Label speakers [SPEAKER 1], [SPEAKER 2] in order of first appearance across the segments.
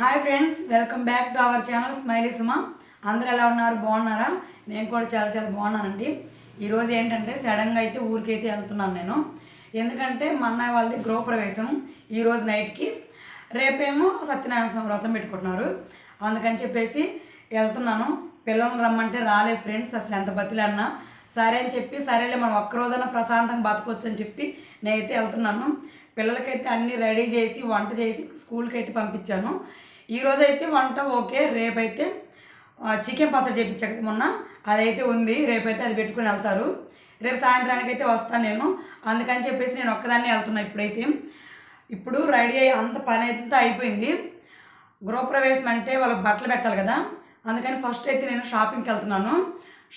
[SPEAKER 1] Hi friends welcome back to our channel smiley Suma అందరు ఎలా ఉన్నారు? బాగున్నారా? నేను కూడా చాలా చాలా బాగున్నానండి. ఈరోజు ఏంటంటే సడన్గా అయితే ఊరికైతే వెళ్తున్నాను నేను. ఎందుకంటే మా అన్నయ్య వాళ్ళది గృహప్రవేశం. ఈరోజు నైట్కి రేపేమో సత్యనారాయణ స్వామి వ్రతం పెట్టుకుంటున్నారు. అందుకని చెప్పేసి వెళ్తున్నాను. పిల్లల్ని రమ్మంటే రాలేదు ఫ్రెండ్స్ అసలు ఎంత బతిలాడినా. సరే అని చెప్పి సరేలే మనం ఒక్కరోజైనా ప్రశాంతంగా బతకొచ్చు అని చెప్పి నేనైతే వెళ్తున్నాను. పిల్లలకైతే అన్నీ రెడీ చేసి వంట చేసి స్కూల్కి అయితే పంపించాను. ఈరోజు అయితే వంట ఓకే రేపైతే చికెన్ పచ్చడి చేయించాక మొన్న. అదైతే ఉంది రేపైతే అది పెట్టుకుని వెళ్తారు. రేపు సాయంత్రానికి అయితే వస్తాను నేను. అందుకని చెప్పేసి నేను ఒక్కదాన్నే వెళ్తున్నా ఇప్పుడైతే. ఇప్పుడు రెడీ అయ్యి అంత పని అయితే అయిపోయింది. గృహప్రవేశం అంటే వాళ్ళకి బట్టలు పెట్టాలి కదా. అందుకని ఫస్ట్ అయితే నేను షాపింగ్కి వెళ్తున్నాను.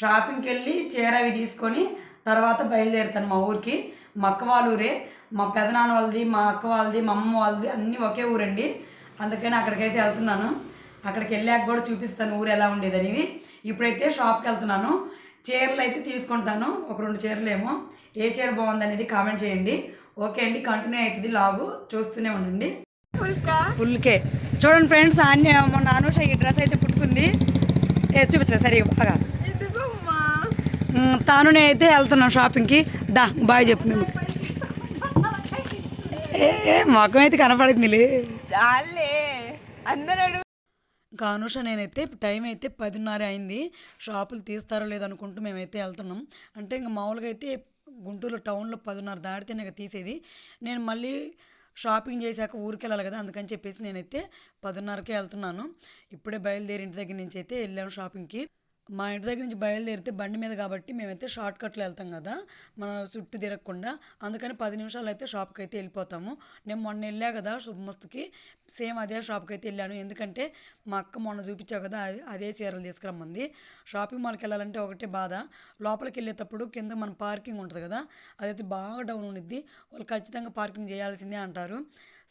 [SPEAKER 1] షాపింగ్కి వెళ్ళి చీర అవి తీసుకొని తర్వాత బయలుదేరుతాను మా ఊరికి. మక్క వాళ్ళ ఊరే మా పెదనాన్న వాళ్ళది మా అక్క వాళ్ళది మా అమ్మ వాళ్ళది అన్నీ ఒకే ఊరండి. అందుకని అక్కడికైతే వెళ్తున్నాను. అక్కడికి వెళ్ళాక కూడా చూపిస్తాను ఊరు ఎలా ఉండేది అనేది ఇప్పుడైతే షాప్కి వెళ్తున్నాను. చీరలు అయితే తీసుకుంటాను. ఒక రెండు చీరలు ఏమో. ఏ చీర బాగుంది అనేది కామెంట్ చేయండి. ఓకే అండి కంటిన్యూ అవుతుంది లాగు. చూస్తూనే ఉండండి. ఫుల్కే. చూడండి ఫ్రెండ్స్ అన్ని మొన్న అనూష ఈ డ్రెస్ అయితే పుట్టుకుంది ఏ చూపించరా? సరిగా బాగా తాను నేను అయితే వెళ్తున్నాం షాపింగ్కి. దా బాయ్ చెప్పు మేము. ఏ ఏ, మొఖం అయితే కనపడిందిలే
[SPEAKER 2] చాలే అందరూ
[SPEAKER 1] ఇంకా అనుష నేనైతే టైం అయితే పదిన్నర అయింది. షాపులు తీస్తారో లేదనుకుంటూ మేమైతే వెళ్తున్నాం. అంటే ఇంకా మామూలుగా అయితే గుంటూరు టౌన్లో పదిన్నర దాటితేనే ఇక తీసేది. నేను మళ్ళీ షాపింగ్ చేశాక ఊరికి వెళ్ళాలి కదా అందుకని చెప్పేసి నేనైతే పదిన్నరకే వెళ్తున్నాను. ఇప్పుడే బయలుదేరి ఇంటి దగ్గర నుంచి అయితే వెళ్ళాను షాపింగ్కి. మా ఇంటి దగ్గర నుంచి బయలుదేరితే బండి మీద కాబట్టి మేమైతే షార్ట్కట్లో వెళ్తాం కదా మన చుట్టూ తిరగకుండా. అందుకని పది నిమిషాలు అయితే షాప్కి అయితే వెళ్ళిపోతాము. నేను మొన్న వెళ్ళా కదా శుభమస్తుకి సేమ్ అదే షాప్కి అయితే వెళ్ళాను. ఎందుకంటే మా అక్క మొన్న చూపించావు కదా అదే అదే చీరలు తీసుకురమ్మంది. షాపింగ్ మాల్కి వెళ్ళాలంటే ఒకటే బాధ. లోపలికి వెళ్ళేటప్పుడు కింద మన పార్కింగ్ ఉంటుంది కదా అదైతే బాగా డౌన్ ఉండిద్ది. వాళ్ళు ఖచ్చితంగా పార్కింగ్ చేయాల్సిందే అంటారు.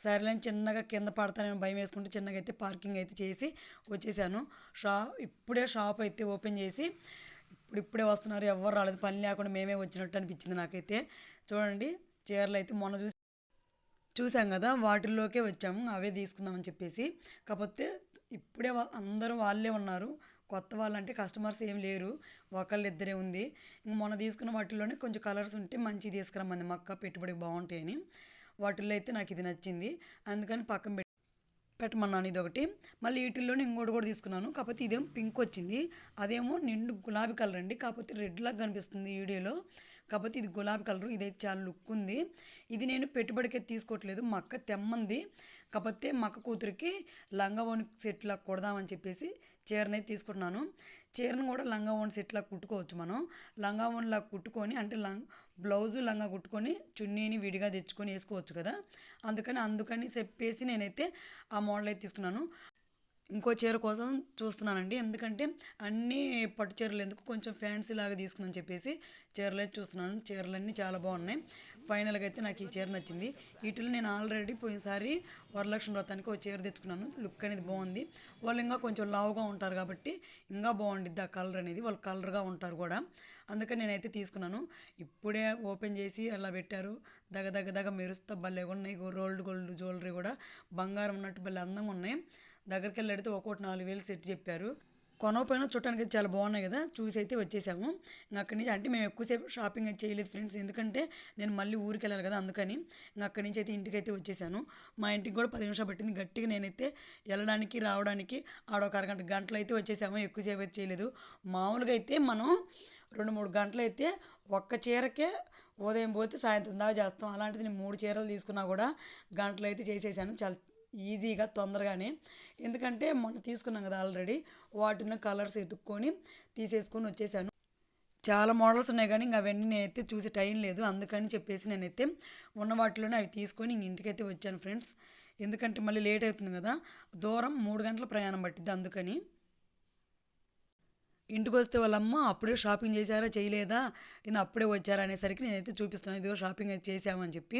[SPEAKER 1] సరేలేని చిన్నగా కింద పడతానని భయం వేసుకుంటే చిన్నగా అయితే పార్కింగ్ అయితే చేసి వచ్చేసాను. షా ఇప్పుడే షాప్ అయితే ఓపెన్ ఓపెన్ చేసి ఇప్పుడు ఇప్పుడే వస్తున్నారు ఎవరు రాలేదు పని లేకుండా మేమే వచ్చినట్టు అనిపించింది నాకైతే. చూడండి చీరలు అయితే మొన్న చూసి చూసాం కదా వాటిల్లోకే వచ్చాము అవే తీసుకుందామని చెప్పేసి. కాకపోతే ఇప్పుడే అందరూ వాళ్ళే ఉన్నారు. కొత్త వాళ్ళంటే కస్టమర్స్ ఏం లేరు ఒకళ్ళు ఇద్దరే ఉంది. ఇంక మొన్న తీసుకున్న వాటిల్లోనే కొంచెం కలర్స్ ఉంటే మంచి తీసుకురమ్మంది మక్క పెట్టుబడికి బాగుంటాయని. వాటిల్లో అయితే నాకు ఇది నచ్చింది. అందుకని పక్కన పెట్టి పెట్టమన్నాను ఇది ఒకటి మళ్ళీ వీటిల్లోనే ఇంకోటి కూడా తీసుకున్నాను. కాకపోతే ఇదేమో పింక్ వచ్చింది. అదేమో నిండు గులాబీ కలర్ అండి. కాకపోతే రెడ్ లాగా కనిపిస్తుంది ఈ వీడియోలో. కాకపోతే ఇది గులాబీ కలర్. ఇదైతే చాలా లుక్ ఉంది. ఇది నేను పెట్టుబడికి అయితే తీసుకోవట్లేదు. మా అక్క తెమ్మంది. కాకపోతే మా అక్క కూతురికి లంగా సెట్లా కొడదామని చెప్పేసి చీరని అయితే తీసుకుంటున్నాను చీరను కూడా లంగా సెట్లా కుట్టుకోవచ్చు మనం. లంగా కుట్టుకొని అంటే లంగ్ బ్లౌజు లంగా కుట్టుకొని చున్నీని విడిగా తెచ్చుకొని వేసుకోవచ్చు కదా. అందుకని అందుకని చెప్పేసి నేనైతే ఆ మోడల్ అయితే తీసుకున్నాను. ఇంకో చీర కోసం చూస్తున్నానండి. ఎందుకంటే అన్నీ పట్టు చీరలు ఎందుకు కొంచెం ఫ్యాన్సీ లాగా తీసుకుందని చెప్పేసి చీరలు అయితే చూస్తున్నాను. చీరలన్నీ చాలా బాగున్నాయి. ఫైనల్గా అయితే నాకు ఈ చీర నచ్చింది. వీటిలో నేను ఆల్రెడీ పోయినసారి వరలక్ష్మి వ్రతానికి ఒక చీర తెచ్చుకున్నాను. లుక్ అనేది బాగుంది. వాళ్ళు ఇంకా కొంచెం లావుగా ఉంటారు కాబట్టి ఇంకా బాగుండిద్ది ఆ కలర్ అనేది. వాళ్ళు కలర్గా ఉంటారు కూడా. అందుకని నేనైతే తీసుకున్నాను. ఇప్పుడే ఓపెన్ చేసి అలా పెట్టారు. దగ దగ దగ మెరుస్తా భలే ఉన్నాయి. రోల్డ్ గోల్డ్ జ్యువెలరీ కూడా. బంగారం ఉన్నట్టు భలే అందంగా ఉన్నాయి. దగ్గరికి వెళ్ళి అడిగితే ఒక్కోటి నాలుగు వేలు సెట్ చెప్పారు. కొనకపోయినా చూడటానికి అయితే చాలా బాగున్నాయి కదా. చూసి అయితే వచ్చేసాము. ఇంకా అక్కడి నుంచి అంటే మేము ఎక్కువసేపు షాపింగ్ అయితే చేయలేదు ఫ్రెండ్స్. ఎందుకంటే నేను మళ్ళీ ఊరికి వెళ్ళాలి కదా అందుకని అక్కడి నుంచి అయితే ఇంటికి అయితే వచ్చేసాను. మా ఇంటికి కూడా పది నిమిషాలు పట్టింది. గట్టిగా నేనైతే వెళ్ళడానికి రావడానికి ఆడ ఒక అరగంట గంటలు అయితే వచ్చేసాము. ఎక్కువసేపు అయితే చేయలేదు. మామూలుగా అయితే మనం రెండు మూడు గంటలు అయితే ఒక్క చీరకే ఉదయం పోతే సాయంత్రం దాకా చేస్తాం. అలాంటిది నేను మూడు చీరలు తీసుకున్నా కూడా గంటలు అయితే చేసేసాను. చాలా ఈజీగా తొందరగానే. ఎందుకంటే మొన్న తీసుకున్నాం కదా ఆల్రెడీ. వాటిని కలర్స్ ఎత్తుక్కొని తీసేసుకొని వచ్చేసాను. చాలా మోడల్స్ ఉన్నాయి కానీ ఇంకా అవన్నీ నేనైతే చూసి టైం లేదు. అందుకని చెప్పేసి నేనైతే ఉన్న వాటిలోనే అవి తీసుకొని ఇంటికైతే వచ్చాను ఫ్రెండ్స్. ఎందుకంటే మళ్ళీ లేట్ అవుతుంది కదా. దూరం మూడు గంటల ప్రయాణం పట్టింది అందుకని. ఇంటికి వస్తే వాళ్ళమ్మ అప్పుడే షాపింగ్ చేశారా చేయలేదా? నేను అప్పుడే వచ్చారా? అనేసరికి నేనైతే చూపిస్తున్నాను. ఇదిగో షాపింగ్ అయితే చేసామని చెప్పి.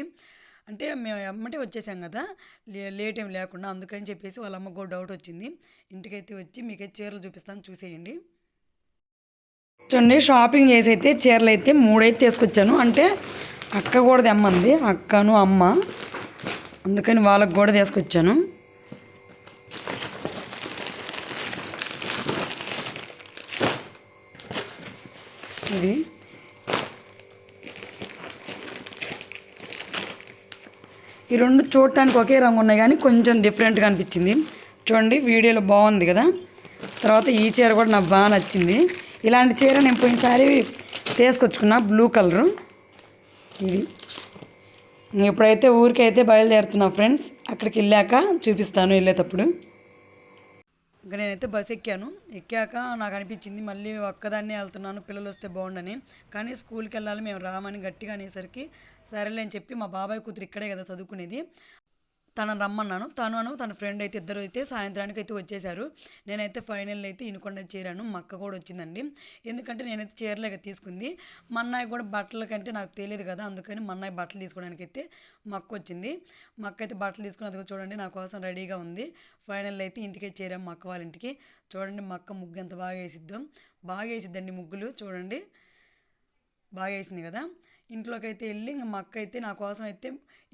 [SPEAKER 1] అంటే మేము ఎమ్మటే వచ్చేసాం కదా లే- లేట్ ఏం లేకుండా అందుకని చెప్పేసి వాళ్ళ అమ్మకు కూడా డౌట్ వచ్చింది. ఇంటికైతే వచ్చి మీకైతే చీరలు చూపిస్తాను చూసేయండి. చూడండి షాపింగ్ చేసి అయితే చీరలు అయితే మూడైతే తీసుకొచ్చాను. అంటే అక్క కూడా తెమ్మంది అక్కను అమ్మ. అందుకని వాళ్ళకు కూడా తీసుకొచ్చాను. ఈ రెండు చూడటానికి ఒకే రంగు ఉన్నాయి కానీ కొంచెం డిఫరెంట్గా అనిపించింది. చూడండి వీడియోలో బాగుంది కదా? తర్వాత ఈ చీర కూడా నాకు బాగా నచ్చింది. ఇలాంటి చీర నేను పోయినసారి తీసుకొచ్చుకున్నా బ్లూ కలరు ఇది. ఇప్పుడైతే ఊరికైతే బయలుదేరుతున్నా ఫ్రెండ్స్. అక్కడికి వెళ్ళాక చూపిస్తాను వెళ్ళేటప్పుడు. ఇంకా నేనైతే బస్ ఎక్కాను. ఎక్కాక నాకు అనిపించింది మళ్ళీ ఒక్కదాన్నే వెళ్తున్నాను పిల్లలు వస్తే బాగుండని. కానీ స్కూల్కి వెళ్ళాలి మేము రామని గట్టిగా అనేసరికి సరేలే అని చెప్పి మా బాబాయ్ కూతురు ఇక్కడే కదా చదువుకునేది. తనను రమ్మన్నాను. తను అను తన ఫ్రెండ్ అయితే ఇద్దరు అయితే సాయంత్రానికి అయితే వచ్చేసారు నేనైతే ఫైనల్ అయితే ఇనుకొండ చేరాను. మా అక్క కూడా వచ్చిందండి. ఎందుకంటే నేనైతే చీరలేక తీసుకుంది. మా అన్నయ్య కూడా బట్టల కంటే నాకు తెలియదు కదా అందుకని మా అన్నయ్య బట్టలు తీసుకోవడానికి అయితే మా అక్క వచ్చింది. మా అక్క అయితే బట్టలు తీసుకుని అది చూడండి నా కోసం రెడీగా ఉంది. ఫైనల్ అయితే ఇంటికి చేరాము మా అక్క వాళ్ళ ఇంటికి. చూడండి మా అక్క ముగ్గు ఎంత బాగా వేసిద్దాం. బాగా వేసిద్దండి ముగ్గులు చూడండి. బాగా వేసింది కదా. ఇంట్లోకి అయితే వెళ్ళి ఇంకా మా అక్క అయితే నా కోసం అయితే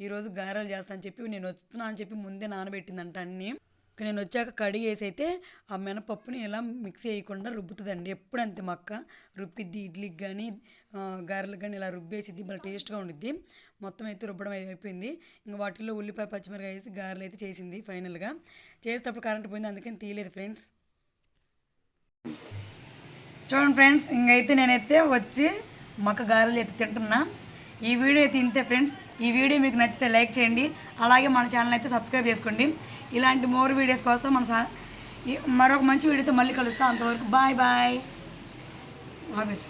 [SPEAKER 1] ఈరోజు గారెలు చేస్తా అని చెప్పి నేను వస్తున్నా అని చెప్పి ముందే నానబెట్టిందంట అన్నీ. ఇంకా నేను వచ్చాక కడిగేసి అయితే ఆ మినపప్పుని ఇలా మిక్స్ చేయకుండా రుబ్బుతుందండి. ఎప్పుడు అంతే మక్క రుబ్బిద్ది ఇడ్లీకి కానీ గారెలకు కానీ ఇలా రుబ్బేసిద్ది. మళ్ళీ టేస్ట్గా ఉండిద్ది. మొత్తం అయితే రుబ్బడం అయిపోయింది. ఇంకా వాటిల్లో ఉల్లిపాయ పచ్చిమిరకాయ వేసి గారెలు అయితే చేసింది ఫైనల్గా. చేసేటప్పుడు కరెంట్ పోయింది అందుకని తీయలేదు ఫ్రెండ్స్. చూడండి ఫ్రెండ్స్ ఇంకైతే నేనైతే వచ్చి మక్క గారెలు అయితే తింటున్నా. ఈ వీడియో అయితే ఇంతే ఫ్రెండ్స్ ఈ వీడియో మీకు నచ్చితే లైక్ చేయండి. అలాగే మన ఛానల్ అయితే సబ్స్క్రైబ్ చేసుకోండి. ఇలాంటి మోర్ వీడియోస్ కోసం మన మరొక మంచి వీడియోతో మళ్ళీ కలుస్తాం. అంతవరకు బాయ్ బాయ్. ఆఫీస్